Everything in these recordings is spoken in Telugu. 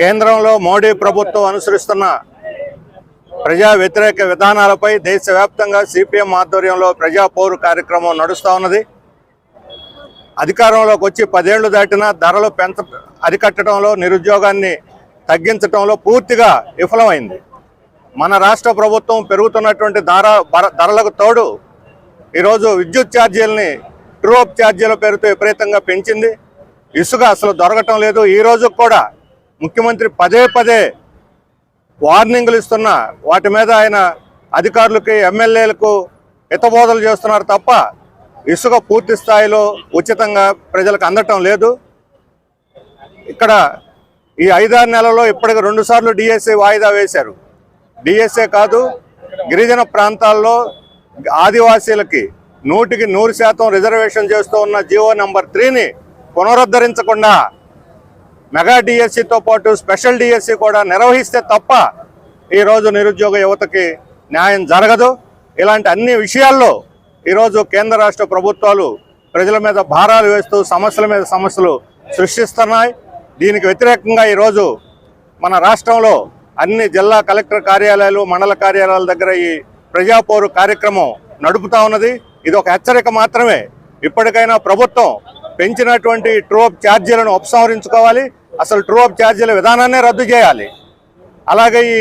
కేంద్రంలో మోడీ ప్రభుత్వం అనుసరిస్తున్న ప్రజా వ్యతిరేక విధానాలపై దేశవ్యాప్తంగా సిపిఎం ఆధ్వర్యంలో ప్రజాపోరు కార్యక్రమం నడుస్తూ ఉన్నది. అధికారంలోకి వచ్చి పదేళ్ళు దాటినా ధరలు పెంచ అరికట్టడంలో నిరుద్యోగాన్ని తగ్గించడంలో పూర్తిగా విఫలమైంది. మన రాష్ట్ర ప్రభుత్వం పెరుగుతున్నటువంటి ధర ధరలకు తోడు ఈరోజు విద్యుత్ ఛార్జీలని ట్రూఅప్ ఛార్జీల పేరుతో విపరీతంగా పెంచింది. ఇసుక అసలు దొరకటం లేదు. ఈ రోజు కూడా ముఖ్యమంత్రి పదే పదే వార్నింగ్లు ఇస్తున్నా వాటి మీద ఆయన అధికారులకి ఎమ్మెల్యేలకు హితబోధలు చేస్తున్నారు తప్ప ఇసుక పూర్తి స్థాయిలో ఉచితంగా ప్రజలకు అందటం లేదు. ఇక్కడ ఈ ఐదారు నెలల్లో ఇప్పటికి రెండు సార్లు డిఎస్ఏ వాయిదా వేశారు. డిఎస్ఏ కాదు గిరిజన ప్రాంతాల్లో ఆదివాసీలకి నూటికి నూరు శాతం రిజర్వేషన్ చేస్తూ ఉన్న జియో నెంబర్ త్రీని పునరుద్ధరించకుండా మెగా డిఎస్సితో పాటు స్పెషల్ డిఎస్సి కూడా నిర్వహిస్తే తప్ప ఈరోజు నిరుద్యోగ యువతకి న్యాయం జరగదు. ఇలాంటి అన్ని విషయాల్లో ఈరోజు కేంద్ర రాష్ట్ర ప్రభుత్వాలు ప్రజల మీద భారాలు వేస్తూ సమస్యల మీద సమస్యలు సృష్టిస్తున్నాయి. దీనికి వ్యతిరేకంగా ఈరోజు మన రాష్ట్రంలో అన్ని జిల్లా కలెక్టర్ కార్యాలయాలు మండల కార్యాలయాల దగ్గర ఈ ప్రజాపౌరు కార్యక్రమం నడుపుతా ఉన్నది. ఇది ఒక హెచ్చరిక మాత్రమే. ఇప్పటికైనా ప్రభుత్వం పెంచినటువంటి ట్రోప్ ఛార్జీలను ఉపసంహరించుకోవాలి. అసలు ట్రూఅప్ ఛార్జీల విధానాన్నే రద్దు చేయాలి. అలాగే ఈ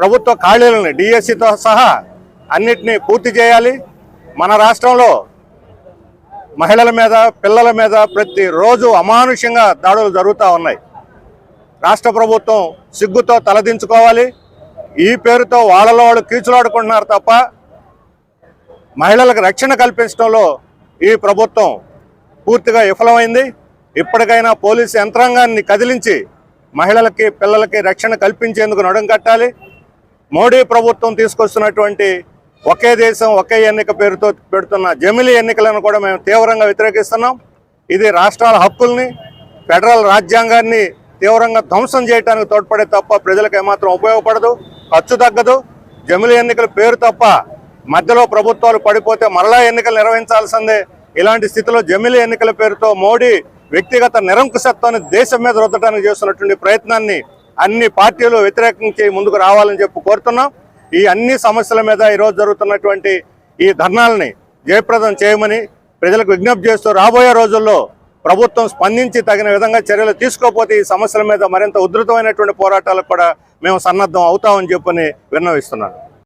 ప్రభుత్వ ఖాళీలను డిఎస్సితో సహా అన్నిటినీ పూర్తి చేయాలి. మన రాష్ట్రంలో మహిళల మీద పిల్లల మీద ప్రతిరోజు అమానుష్యంగా దాడులు జరుగుతూ ఉన్నాయి. రాష్ట్ర ప్రభుత్వం సిగ్గుతో తలదించుకోవాలి. ఈ పేరుతో వాళ్ళలో వాళ్ళు కీచులాడుకుంటున్నారు తప్ప మహిళలకు రక్షణ కల్పించడంలో ఈ ప్రభుత్వం పూర్తిగా విఫలమైంది. ఇప్పటికైనా పోలీసు యంత్రాంగాన్ని కదిలించి మహిళలకి పిల్లలకి రక్షణ కల్పించేందుకు నడుం కట్టాలి. మోడీ ప్రభుత్వం తీసుకొస్తున్నటువంటి ఒకే దేశం ఒకే ఎన్నిక పేరుతో పెడుతున్న జమిలీ ఎన్నికలను కూడా మేము తీవ్రంగా వ్యతిరేకిస్తున్నాం. ఇది రాష్ట్రాల హక్కుల్ని ఫెడరల్ రాజ్యాంగాన్ని తీవ్రంగా ధ్వంసం చేయడానికి తోడ్పడే తప్ప ప్రజలకు ఏమాత్రం ఉపయోగపడదు ఖర్చు తగ్గదు జమిలీ ఎన్నికల పేరు తప్ప మధ్యలో ప్రభుత్వాలు పడిపోతే మరలా ఎన్నికలు నిర్వహించాల్సిందే. ఇలాంటి స్థితిలో జమిలీ ఎన్నికల పేరుతో మోడీ వ్యక్తిగత నిరంకుశత్వాన్ని దేశం మీద రుద్దడానికి చేస్తున్నటువంటి ప్రయత్నాన్ని అన్ని పార్టీలు వ్యతిరేకించి ముందుకు రావాలని చెప్పి కోరుతున్నాం. ఈ అన్ని సమస్యల మీద ఈరోజు జరుగుతున్నటువంటి ఈ ధర్నాలని జయప్రదం చేయమని ప్రజలకు విజ్ఞప్తి చేస్తూ రాబోయే రోజుల్లో ప్రభుత్వం స్పందించి తగిన విధంగా చర్యలు తీసుకోకపోతే ఈ సమస్యల మీద మరింత ఉధృతమైనటువంటి పోరాటాలకు కూడా మేము సన్నద్ధం అవుతామని చెప్పని విన్నవిస్తున్నాను.